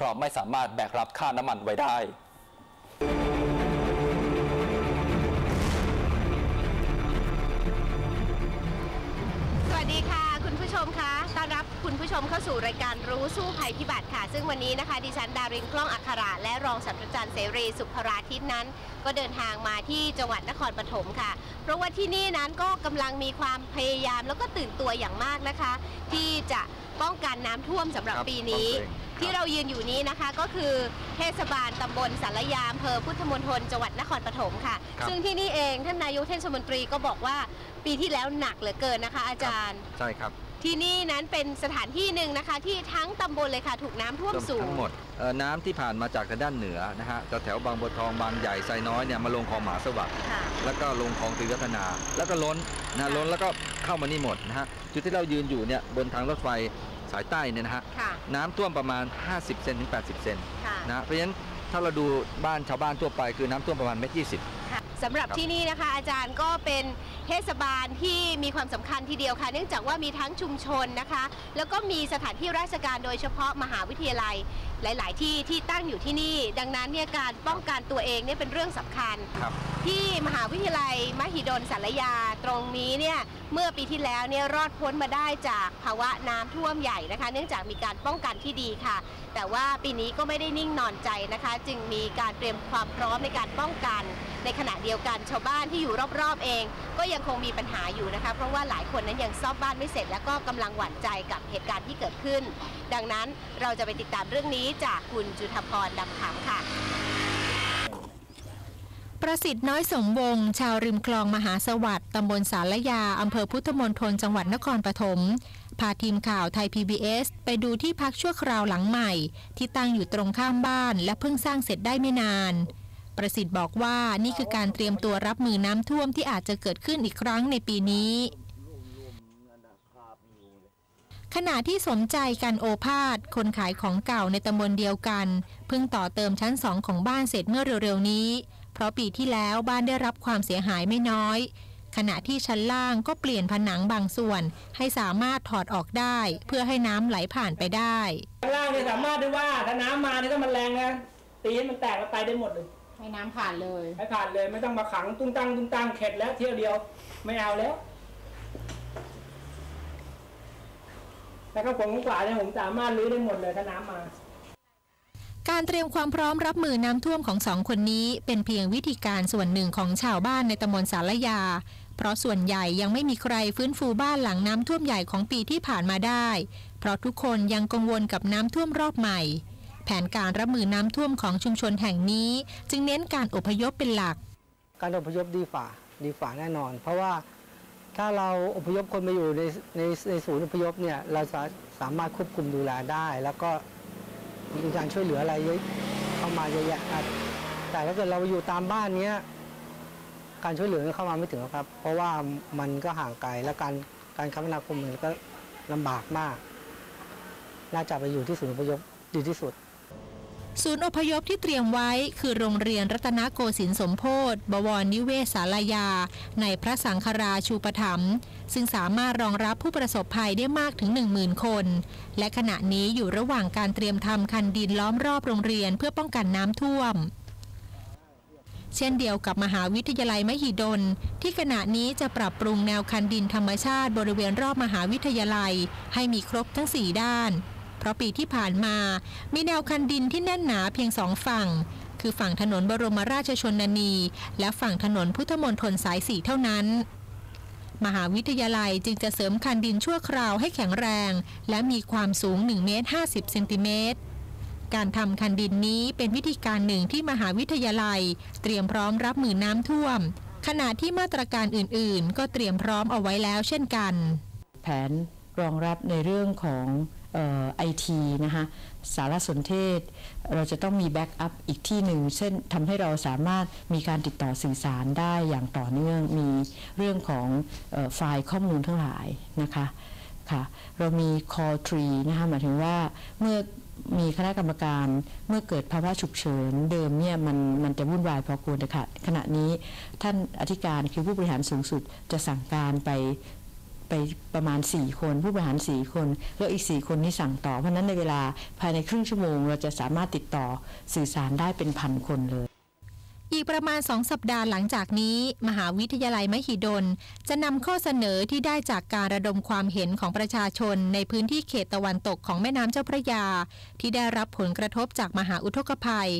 เพราะไม่สามารถแบกรับค่าน้ำมันไว้ได้สวัสดีค่ะคุณผู้ชมคะต้อนรับคุณผู้ชมเข้าสู่รายการรู้สู้ภัยพิบัติค่ะ ซึ่งวันนี้นะคะ ดิฉันดารินกล้องอัคระและรองศาสตราจารย์เสรีสุภราทิตนั้น ก็เดินทางมาที่จังหวัดนครปฐมค่ะ เพราะว่าที่นี่นั้นก็กำลังมีความพยายามแล้วก็ตื่นตัวอย่างมากนะคะ ที่จะป้องกันน้ำท่วมสำหรับรับปีนี้ ป้องกันเองครับที่เรายืนอยู่นี้นะคะก็คือเทศบาลตำบลสารยามอำเภอพุทธมณฑลจังหวัดนครปฐมค่ะ ครับ ซึ่งที่นี่เองท่านนายกเทศมนตรีก็บอกว่าปีที่แล้วหนักเหลือเกินนะคะ อาจารย์ ใช่ครับที่นี่นั้นเป็นสถานที่หนึ่งนะคะ ที่ทั้งตำบลเลยค่ะ ถูกน้ำท่วมสูง ทั้งหมดเอ่อน้ำที่ผ่านมาจากทางด้านเหนือนะฮะแถวๆบางบัวทองบางใหญ่ไซน้อยเนี่ยมาลงคลองหมหาสวัสดิ์ค่ะ แล้วก็ลงคลองตรีวัฒนา แล้วก็ล้นนะล้นแล้วก็เข้ามานี่หมดนะฮะจุดที่เรายืนอยู่เนี่ยบนทางรถไฟ สายใต้เนี่ยนะฮะค่ะ น้ำท่วมประมาณ 50 เซนถึง 80 เซนค่ะ นะฮะเพราะฉะนั้นถ้าเราดูบ้านชาวบ้านทั่วไปคือน้ำท่วมประมาณเมตรยี่สิบ ค่ะสำหรับครับที่นี่นะคะ อาจารย์ก็เป็นเทศบาลที่มีความสำคัญทีเดียวค่ะ เนื่องจากว่ามีทั้งชุมชนนะคะ แล้วก็มีสถานที่ราชการโดยเฉพาะมหาวิทยาลัย หลาย ๆ ที่ที่ตั้งอยู่ที่นี่ ดังนั้นเนี่ยการป้องกันตัวเองเนี่ยเป็นเรื่องสำคัญครับที่มหาวิทยาลัยมหิดลสารยาตรงนี้เนี่ยเมื่อปีที่แล้วเนี่ยรอดพ้นมาได้จากภาวะน้ำท่วมใหญ่นะคะ เนื่องจากมีการป้องกันที่ดีค่ะ แต่ว่าปีนี้ก็ไม่ได้นิ่งนอนใจนะคะ จึงมีการเตรียมความพร้อมในการป้องกัน ในขณะเดียวกันชาวบ้านที่อยู่รอบ ๆ เอง ก็ยังคงมีปัญหาอยู่นะคะ เพราะว่าหลายคนนั้นยังซ่อมบ้านไม่เสร็จ แล้วก็กำลังหวั่นใจกับเหตุการณ์ที่เกิดขึ้น ดังนั้นเราจะไปติดตามเรื่องนี้จากคุณจุธพรดำขำค่ะ ประสิทธิ์น้อยสมวง ชาวริมคลองมหาสวัสดิ์ตำบลสารยา อำเภอพุทธมณฑลจังหวัดนครปฐมพาทีมข่าวไทย PBS ไปดูที่พักชั่วคราวหลังใหม่ ที่ตั้งอยู่ตรงข้ามบ้านและเพิ่งสร้างเสร็จได้ไม่นาน ประสิทธิ์บอกว่านี่คือการเตรียมตัวรับมือน้ำท่วมที่อาจจะเกิดขึ้นอีกครั้งในปีนี้ ขณะที่สมใจกันโอภาส คนขายของเก่าในตำบลเดียวกัน เพิ่งต่อเติมชั้นสองของบ้านเสร็จเมื่อเร็วๆนี้ เพราะปีที่แล้วบ้านได้รับความเสียหายไม่น้อย ขณะที่ชั้นล่างก็เปลี่ยนผนังบางส่วน ให้สามารถถอดออกได้ เพื่อให้น้ำไหลผ่านไปได้ข้างล่างเนี่ยสามารถได้ว่าถ้าน้ำมาเนี่ยถ้ามันแรงนะตีให้มันแตกแล้วไปได้หมดเลยให้น้ำผ่านเลย ให้ผ่านเลยไม่ต้องมาขังตุ้งตั้งตุ้งตั้งเข็ดแล้วเที่ยวเดียว ไม่เอาแล้ว แล้วก็ผมกว่าเนี่ยผมสามารถรื้อได้หมดเลยถ้าน้ำมา การเตรียมความพร้อมรับมือน้ำท่วมของสองคนนี้ เป็นเพียงวิธีการส่วนหนึ่งของชาวบ้านในตำบลสารยา เพราะส่วนใหญ่ยังไม่มีใครฟื้นฟูบ้านหลังน้ำท่วมใหญ่ของปีที่ผ่านมาได้ เพราะทุกคนยังกังวลกับน้ำท่วมรอบใหม่ แผนการรับมือน้ำท่วมของชุมชนแห่งนี้ จึงเน้นการอพยพเป็นหลัก การอพยพดีฝ่าดีฝ่าแน่นอน เพราะว่า ถ้าเราอพยพคนมาอยู่ในในในศูนย์อพยพเนี่ยเราสาสามารถควบคุมดูแลได้ แล้วก็มีการช่วยเหลืออะไรเยอะเข้ามาเยอะแยะครับแต่ถ้าเกิดเราอยู่ตามบ้านเนี้ยการช่วยเหลือเข้ามาไม่ถึงครับ เพราะว่ามันก็ห่างไกลและการการคมนาคมมันก็ลำบากมาก น่าจะไปอยู่ที่ศูนย์อพยพดีที่สุด ศูนย์อพยพที่เตรียมไว้คือโรงเรียนรัตนโกสินทร์สมโพธิบวรนิเวศศาลายา ในพระสังฆราชูปถัมภ์ซึ่งสามารถรองรับผู้ประสบภัยได้มากถึง 10,000 คน และขณะนี้อยู่ระหว่างการเตรียมทำคันดินล้อมรอบโรงเรียนเพื่อป้องกันน้ำท่วม เช่นเดียวกับมหาวิทยาลัยมหิดล ที่ขณะนี้จะปรับปรุงแนวคันดินธรรมชาติบริเวณรอบมหาวิทยาลัย ให้มีครบทั้ง 4 ด้าน เพราะปีที่ผ่านมา มีแนวคันดินที่แน่นหนาเพียงสองฝั่ง คือฝั่งถนนบรมราชชนนี และฝั่งถนนพุทธมณฑลสายสี่เท่านั้น มหาวิทยาลัยจึงจะเสริมคันดินชั่วคราวให้แข็งแรง และมีความสูง1เมตร50เซนติเมตรการทำคันดินนี้เป็นวิธีการหนึ่งที่มหาวิทยาลัย เตรียมพร้อมรับมือน้ำท่วม ขณะที่มาตรการอื่น ๆ ก็เตรียมพร้อมเอาไว้แล้วเช่นกัน แผนรองรับในเรื่องของ ไอทีนะคะสารสนเทศ เราจะต้องมีแบ็กอัพอีกที่หนึ่งเช่นทำให้เราสามารถมีการติดต่อสื่อสารได้อย่างต่อเนื่องมีเรื่องของออไฟล์ข้อมูลทั้งหลายนะคะค่ะเรามี call tree นะคะหมายถึงว่าเมื่อมีคณะกรรมการเมื่อเกิดภาวะฉุกเฉินเดิมเนี่ยมันมันจะวุ่นวายพอควรแต่ค่ะขณะนี้ท่านอธิการคือผู้บริหารสูงสุดจะสั่งการไป ไปประมาณ 4 คน ผู้บริหาร 4 คน แล้วอีก 4 คนที่สั่งต่อ เพราะฉะนั้นในเวลาภายในครึ่งชั่วโมง เราจะสามารถติดต่อสื่อสารได้เป็นพันคนเลย อีกประมาณ 2 สัปดาห์หลังจากนี้ มหาวิทยาลัยมหิดล จะนำข้อเสนอที่ได้จากการระดมความเห็นของประชาชนในพื้นที่เขตตะวันตกของแม่น้ำเจ้าพระยา ที่ได้รับผลกระทบจากมหาอุทกภัย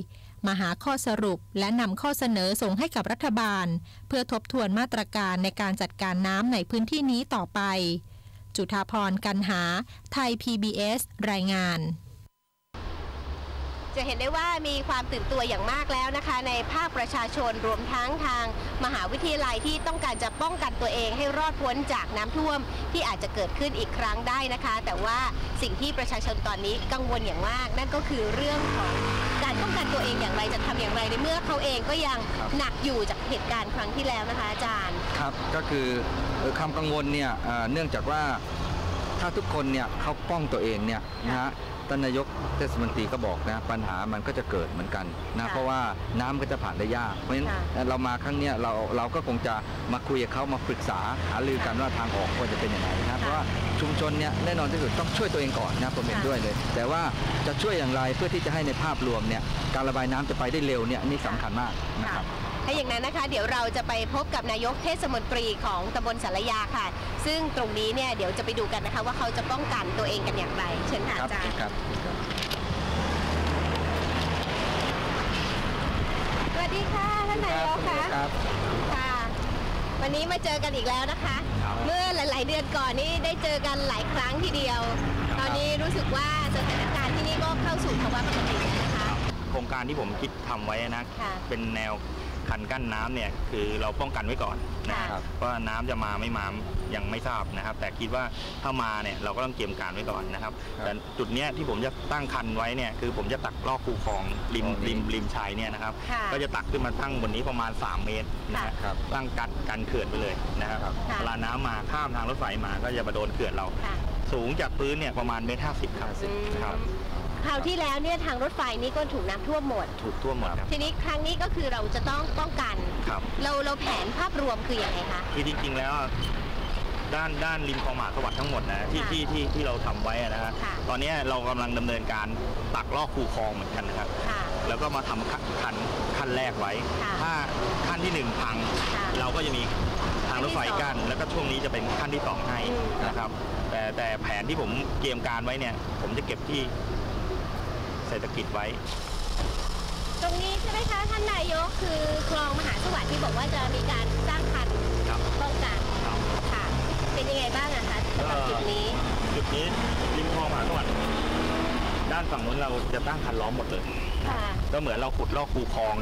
มาหาข้อสรุปและนำข้อเสนอส่งให้กับรัฐบาล เพื่อทบทวนมาตรการในการจัดการน้ำในพื้นที่นี้ต่อไป จุธาพรกันหา ไทย PBS รายงาน จะเห็นได้ว่ามีความตื่นตัวอย่างมากแล้วนะคะ ในภาคประชาชนรวมทั้งทาง มหาวิทยาลัยที่ต้องการจะป้องกันตัวเองให้รอดพ้นจากน้ำท่วมที่อาจจะเกิดขึ้นอีกครั้งได้นะคะ แต่ว่าสิ่งที่ประชาชนตอนนี้กังวลอย่างมาก นั่นก็คือเรื่องของ การป้องกันตัวเองอย่างไรจะทำอย่างไรในเมื่อเขาเองก็ยังครับหนักอยู่จากเหตุการณ์ครั้งที่แล้วนะคะอาจารย์ครับก็คือเอ่อคำกังวลเนี่ยเอ่อเนื่องจากว่าถ้าทุกคนเนี่ยเขาป้องตัวเองเนี่ยนะฮะ ท่านนายกเทศมนตรีก็บอกนะปัญหามันก็จะเกิดเหมือนกันนะค่ะเพราะว่าน้ำก็จะผ่านได้ยาก เพราะฉะนั้นค่ะเรามาครั้งเนี้ยเราเราก็คงจะมาคุยกับเขามาปรึกษาหารือกันว่าทางออกควรจะเป็นยังไงนะเพราะว่าชุมชนเนี่ยแน่นอนที่สุดต้องช่วยตัวเองก่อนนะผมเห็นค่ะด้วยเลย แต่ว่าจะช่วยอย่างไรเพื่อที่จะให้ในภาพรวมเนี่ยการระบายน้ำจะไปได้เร็วเนี่ยนี่สำคัญมากนะครับถ้าอย่างนั้นนะคะเดี๋ยวเราจะไปพบกับนายกเทศมนตรีของตำบลสารยาค่ะ ซึ่งตรงนี้เนี่ยเดี๋ยวจะไปดูกันนะคะว่าเขาจะป้องกันตัวเองกันอย่างไร เชิญค่ะครับอาจารย์ครับครับสวัสดีค่ะท่านนายกค่ะครับค่ะ วันนี้มาเจอกันอีกแล้วนะคะ เมื่อหลาย ๆ เดือนก่อนนี่ได้เจอกันหลายครั้งทีเดียว ตอนนี้รู้สึกว่าสถานการณ์ที่นี่ก็เข้าสู่ภาวะปกติแล้วนะคะ โครงการที่ผมคิดทำไว้นะค่ะเป็นแนว คันกั้นน้ำเนี่ยคือเราป้องกันไว้ก่อนนะค่ะว่าน้ำจะมาไม่มายังไม่ทราบนะครับ แต่คิดว่าถ้ามาเนี่ยเราก็ต้องเตรียมการไว้ก่อนนะครับ ครับแต่จุดเนี้ยที่ผมจะตั้งคันไว้เนี่ยคือผมจะตักลอกคูคลองริมอ๋อนี่ ริมริมชายเนี่ยนะครับ ค่ะก็จะตักขึ้นมาตั้งบนนี้ประมาณ 3 เมตรนะฮะ ครับ ตั้งกันกันเขื่อนไปเลยนะครับครับ ค่ะ เวลาน้ำมาข้ามทางรถไฟมาก็จะมาโดนเขื่อนเรา ค่ะ สูงจากพื้นเนี่ยประมาณเมตรห้าสิบครับอืม ครับ คราวที่แล้วเนี่ยทางรถไฟนี่ก็ถูกน้ำท่วมหมด ถูกท่วมหมดครับ ทีนี้ครั้งนี้ก็คือเราจะต้องป้องกัน ครับ เราเราแผนภาพรวมคืออย่างไรคะ คือจริงๆแล้วด้านด้านริมคลองมหาสวัสดิ์ทั้งหมดนะที่ค่ะที่ที่ที่เราทำไว้อะนะฮะค่ะ ตอนนี้เรากำลังดำเนินการตักลอกคูคลองเหมือนกันนะครับ ค่ะ แล้วก็มาทำขั้นขั้นขั้นแรกไว้ ค่ะถ้าขั้นที่หนึ่งพัง ค่ะเราก็จะมีทางรถไฟขั้นที่สองกั้นแล้วก็ช่วงนี้จะเป็นขั้นที่สองให้อืม นะครับ แต่แต่แผนที่ผมเตรียมการไว้เนี่ย ผมจะเก็บที่ เศรษฐกิจไว้ ตรงนี้ใช่ไหมคะท่านนายกคือคลองมหาสวัสดิ์ที่บอกว่าจะมีการสร้างคันครับป้องกันครับค่ะ เป็นยังไงบ้างอะคะสำหรับจุดนี้ จุดนี้ริมคลองมหาสวัสดิ์ด้านฝั่งนู้นเราจะตั้งคันล้อมหมดเลยค่ะก็เหมือนเราขุดลอกคูคลอง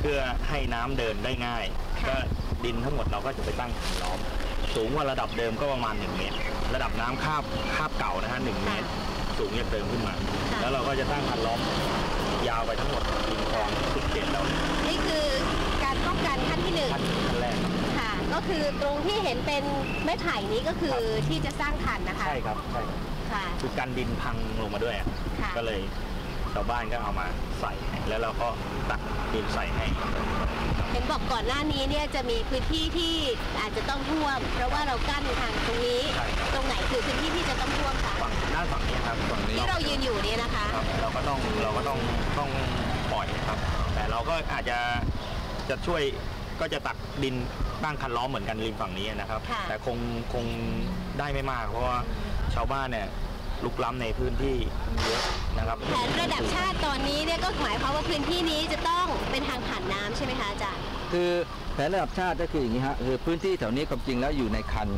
เพื่อให้น้ำเดินได้ง่ายค่ะก็ดินทั้งหมดเราก็จะไปตั้งคันล้อม สูงกว่าระดับเดิมก็ประมาณ1เมตร ระดับน้ำคาบคาบเก่านะฮะหนึ่งเมตร สูงจากเดิมขึ้นมาค่ะแล้วเราก็จะตั้งคันล้อมยาวไปทั้งหมดริมคลองสุดเขตเราเนี่ยนี่คือการป้องกันขั้นที่หนึ่งขั้นขั้นแรกครับค่ะ ก็คือตรงที่เห็นเป็นไม้ไผ่นี้ก็คือที่จะสร้างคันนะคะ ใช่ครับใช่ครับค่ะคือการดินพังลงมาด้วยอะค่ะก็เลยชาวบ้านก็เอามาใส่ให้แล้วเราก็ตักดินใส่ให้ เห็นบอกก่อนหน้านี้เนี่ยจะมีพื้นที่ที่อาจจะต้องท่วม เพราะว่าเรากั้นทางตรงนี้ ใช่ครับ ตรงไหนคือพื้นที่ที่จะต้องท่วมคะฝั่งด้านฝั่งนี้ครับฝั่งนี้ที่เรายืนอยู่เนี่ยนะคะ ครับเราก็ต้องเราก็ต้องต้องปล่อยครับ แต่เราก็อาจจะจะช่วยก็จะตักดินตั้งคันล้อมเหมือนกันริมฝั่งนี้นะครับ ค่ะ แต่คงคงได้ไม่มาก เพราะว่าชาวบ้านเนี่ย ลุกล้ำในพื้นที่เยอะนะครับแผนระดับชาติตอนนี้เนี่ยก็หมายความว่าพื้นที่นี้จะต้องเป็นทางผ่านน้ำใช่ไหมคะอาจารย์คือแผนระดับชาติก็คืออย่างนี้ฮะคือพื้นที่แถวนี้ความจริงแล้วอยู่ในคัน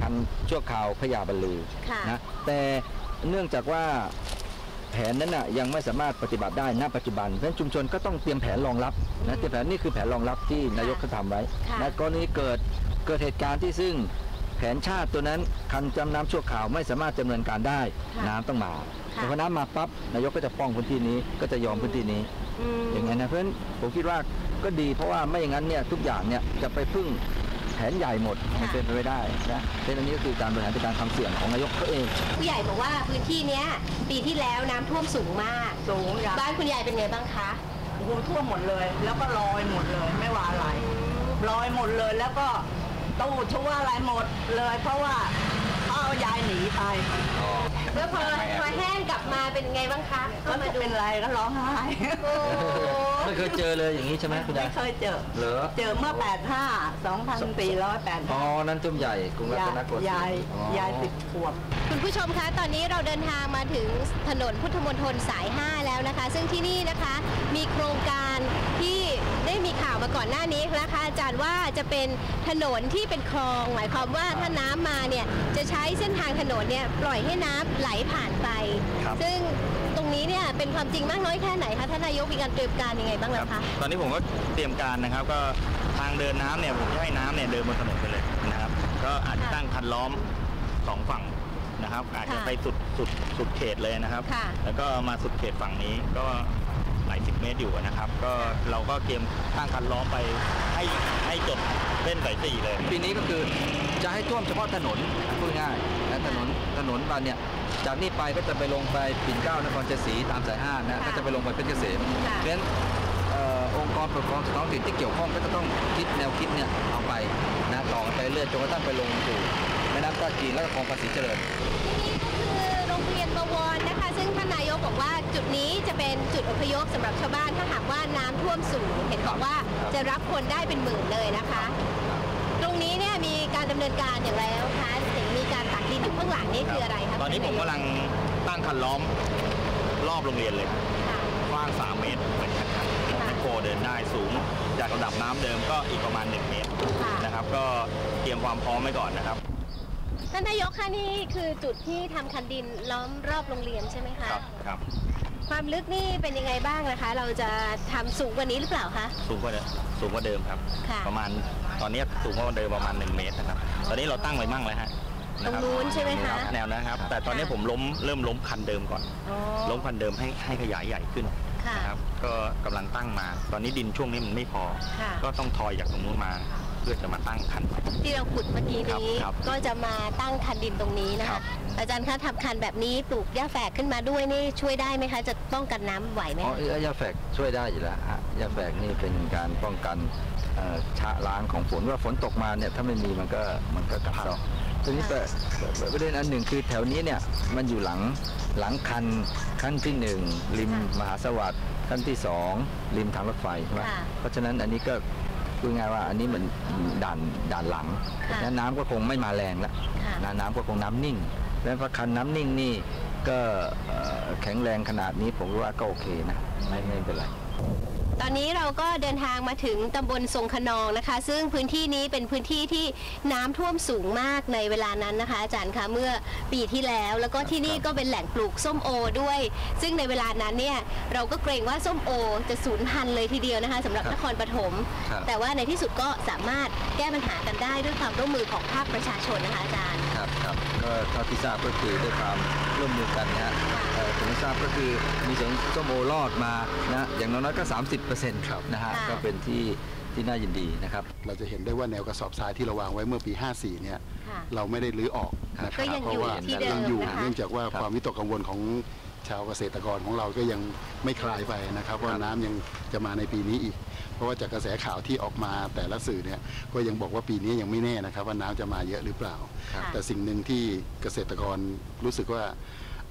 คันชั่วคราวพญาบรรลือค่ะนะแต่เนื่องจากว่าแผนนั้นน่ะยังไม่สามารถปฏิบัติได้ณปัจจุบันเพราะฉะนั้นชุมชนก็ต้องเตรียมแผนรองรับนะเตรียมแผนนี่คือแผนรองรับที่นายกเขาทำไว้ค่ะนะกรณีเกิดเกิดเหตุการณ์ที่ซึ่ง แผนชาติตัวนั้นคันจำน้ำชั่วคราวไม่สามารถดำเนินการได้ค่ะน้ำต้องมาค่ะ แต่พอน้ำมาปั๊บนายกก็จะป้องพื้นที่นี้ก็จะยอมพื้นที่นี้ ม อย่างนั้นนะเพราะฉะนั้นผมคิดว่าก็ดีเพราะว่าไม่อย่างนั้นเนี่ยทุกอย่างเนี่ยจะไปพึ่งแผนใหญ่หมดมันเป็นไปไม่ได้นะเพราะฉะนั้นนี่ก็คือการบริหารจัดการความเสี่ยงของนายกเขาเอง ผู้ใหญ่บอกว่าพื้นที่เนี้ยปีที่แล้วน้ำท่วมสูงมาก สูงอย่างบ้านคุณยายเป็นไงบ้างคะโอ้โหท่วมหมดเลย แล้วก็ลอยหมดเลย ไม่ว่าอะไรลอยหมดเลยแล้วก็ ตู้ชั่วอะไรหมดเลย เพราะว่าเขาเอายายหนีไปแล้วพอพอแห้งกลับมาเป็นไงบ้างคะก็เข้ามาจะดูเป็นไรก็ร้องไห้ โอ้ไม่เคยเจอเลยอย่างนี้ใช่ไหมคุณยาไม่ยเคยเจอ เหรอ เจอเมื่อ 85อ๋อ2485นั้นตุ้มใหญ่กรุงรัตนโกสินทร์ยายอ๋อยายสิบขวบ คุณผู้ชมคะ ตอนนี้เราเดินทางมาถึงถนนพุทธมณฑลสาย 5 แล้วนะคะ ซึ่งที่นี่นะคะมีโครงการที่ได้มีข่าวมาก่อนหน้านี้นะคะอาจารย์ว่าจะเป็นถนนที่เป็นคลอง หมายความว่าถ้าน้ำมาเนี่ยจะใช้เส้นทางถนนเนี่ยปล่อยให้น้ำไหลผ่านไปครับซึ่งตรงนี้ เนี่ยเป็นความจริงมากน้อยแค่ไหนคะท่านนายกมีการเตรียมการยังไงบ้างคล่ะรับคะตอนนี้ผมก็เตรียมการนะครับ ก็ทางเดินน้ำเนี่ยผมจะให้น้ำเนี่ยเดินบนถนนไปเลยนะครับ ก็อาจจะตั้งคันล้อมสองฝั่งนะครับ อาจจะค่ะไปสุดสุดสุดเขตเลยนะครับ ค่ะ แล้วก็มาสุดเขตฝั่งนี้ก็หลายสิบเมตรอยู่นะครับ ก็เราก็เตรียมตั้งคันล้อมไปให้ให้จดเส้นสายสี่เลย ปีนี้ก็คือ จะให้ท่วมเฉพาะถนนพูดง่ายนะถนนถนนบานเนี่ยจากนี้ไปก็จะไปลงไปปิ่นเกล้านครชัยศรีตามสายห้านะค่ะก็จะไปลงไปเพชรเกษมค่ะเพราะฉะนั้นเอ่อองค์กรปกครองส่วนท้องถิ่นที่เกี่ยวข้องก็จะต้องคิดแนวคิดเนี่ยเอาไปนะต่อกันไปเรื่อยจนกระทั่งไปลงสู่แม่น้ำท่าจีนแล้วก็คลองภาษีเจริญที่นี่ก็คือโรงเรียนบวรนะคะ ซึ่งท่านนายกบอกว่าจุดนี้จะเป็นจุดอพยพสำหรับชาวบ้านถ้าหากว่าน้ำท่วมสูงเห็นบอกว่าจะรับคนได้เป็นหมื่นเลยนะคะ ตรงนี้เนี่ยมีการดำ เนินการอย่างไรแล้วคะเห็นมีการตักดินอยู่ข้างหลังนี่คืออะไรคะตอนนี้ผมกำลังตั้งคันล้อมรอบโรงเรียนเลยค่ะกว้าง 3 เมตรเหมือนกันครับแมคโครเดินได้สูง จากระดับน้ำเดิมก็อีกประมาณ 1 เมตรค่ะนะครับ ก็เตรียมความพร้อมไว้ก่อนนะครับท่านนายกคะนี่คือจุดที่ทำคันดินล้อมรอบโรงเรียนใช่ไหมคะครับครับ ความลึกนี่เป็นยังไงบ้างนะคะ เราจะทำสูงกว่านี้หรือเปล่าคะสูงกว่าเดิมสูงกว่าเดิมครับค่ะประมาณ ตอนนี้สูงกว่าเดิมประมาณ 1 เมตรนะครับ ตอนนี้เราตั้งไว้มั่งแล้วฮะตรงนู้นใช่ไหมคะแนวนะครับ แต่ตอนนี้ผมล้มเริ่มล้มคันเดิมก่อนอ๋อล้มคันเดิมให้ให้ขยายใหญ่ขึ้นค่ะนะครับ ก็กำลังตั้งมา ตอนนี้ดินช่วงนี้มันไม่พอค่ะก็ต้องทอยจากตรงนู้นมาเพื่อจะมาตั้งคัน ที่เราขุดเมื่อกี้นี้ครับครับก็จะมาตั้งคันดินตรงนี้นะครัคะบอาจารย์คะทำคันแบบนี้ปลูกหญ้าแฝกขึ้นมาด้วยนี่ช่วยได้ไหมคะ จะป้องกันน้ำไหวไหมอ๋อคะเอ้ยยาแฝกช่วยได้อยู่แล้วฮะยาแฝกนี่เป็นการป้องกันเอ่อ ชะล้างของฝนว่าฝนตกมาเนี่ยถ้าไม่มีมันก็มันก็กัดเซาะทีนี้ประประเด็นอันหนึ่งคือแถวนี้เนี่ยมันอยู่หลังหลังคันขั้นที่หนึ่งริมมหาสวัสดิ์ขั้นที่สองริมทางรถไฟใช่ไหมค่ะเพราะฉะนั้นอันนี้ก็พูดง่ายว่าอันนี้เหมือนด่านด่านหลังค่ะนั้นน้ำก็คงไม่มาแรงแล้วค่ะนะน้ำก็คงน้ำนิ่ง แล้วพอคันน้ำนิ่งนี่ก็เอ่อแข็งแรงขนาดนี้ผมว่าก็โอเคนะไม่ไม่เป็นไร ตอนนี้เราก็เดินทางมาถึงตำบลทรงขนองนะคะ ซึ่งพื้นที่นี้เป็นพื้นที่ที่น้ำท่วมสูงมากในเวลานั้นนะคะ อาจารย์คะเมื่อปีที่แล้ว แล้วก็ที่นี่ก็เป็นแหล่งปลูกส้มโอด้วย ซึ่งในเวลานั้นเนี่ยเราก็เกรงว่าส้มโอจะสูญพันธุ์เลยทีเดียวนะคะสำหรับครับนครปฐมครับ แต่ว่าในที่สุดก็สามารถแก้ปัญหากันได้ด้วยความร่วมมือของภาคประชาชนนะคะอาจารย์ ครับครับก็เท่าที่ทราบก็คือด้วยความร่วมมือกันนะฮะเอ่อถึงทราบก็คือมีสวนส้มโอรอดมานะอย่างน้อยๆก็ 30%ครับนะฮะค่ะก็เป็นที่ที่น่ายินดีนะครับ เราจะเห็นได้ว่าแนวกระสอบทรายที่เราวางไว้เมื่อปี 54 เนี่ยค่ะเราไม่ได้รื้อออกนะคก็รับยังเพอยู่ราะว่าที่เดิมยังอยู่นะคะเนื่องจากว่าครับความวิตกกังวลของ ชาวเกษตรกรของเราก็ยังไม่คลายไปนะครับว่าน้ำยังจะมาในปีนี้อีก เพราะว่าจากกระแสข่าวที่ออกมาแต่ละสื่อเนี่ยก็ยังบอกว่าปีนี้ยังไม่แน่นะครับ ว่าน้ำจะมาเยอะหรือเปล่าค่ะแต่สิ่งหนึ่งที่เกษตรกรรู้สึกว่า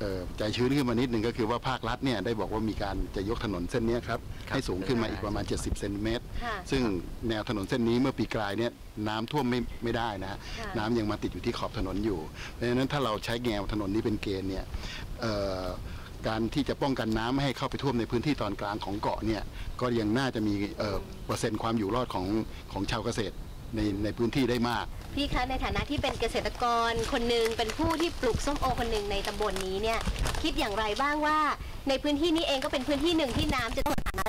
เอ่อใจชื้นขึ้นมานิดนึงก็คือว่าภาครัฐเนี่ยได้บอกว่ามีการจะยกถนนเส้นเนี้ยครับครับให้สูงขึ้นมาอีกประมาณ 70 เซนติเมตรค่ะซึ่งแนวถนนเส้นนี้เมื่อปีกลายเนี่ยน้ำท่วมไม่ไม่ได้นะฮะค่ะน้ำยังมาติดอยู่ที่ขอบถนนอยู่ เพราะฉะนั้นถ้าเราใช้แนวถนนนี้เป็นเกณฑ์เนี่ยเอ่อ การที่จะป้องกันน้ำไม่ให้เข้าไปท่วมในพื้นที่ตอนกลางของเกาะเนี่ยก็ยังน่าจะมีเปอร์เซ็นต์ความอยู่รอดของของชาวเกษตรในในพื้นที่ได้มาก พี่คะในฐานะที่เป็นเกษตรกรคนหนึ่งเป็นผู้ที่ปลูกส้มโอคนหนึ่งในตำบลนี้เนี่ยคิดอย่างไรบ้างว่า ในพื้นที่นี้เองก็เป็นพื้นที่หนึ่งที่น้ำจะต้องหา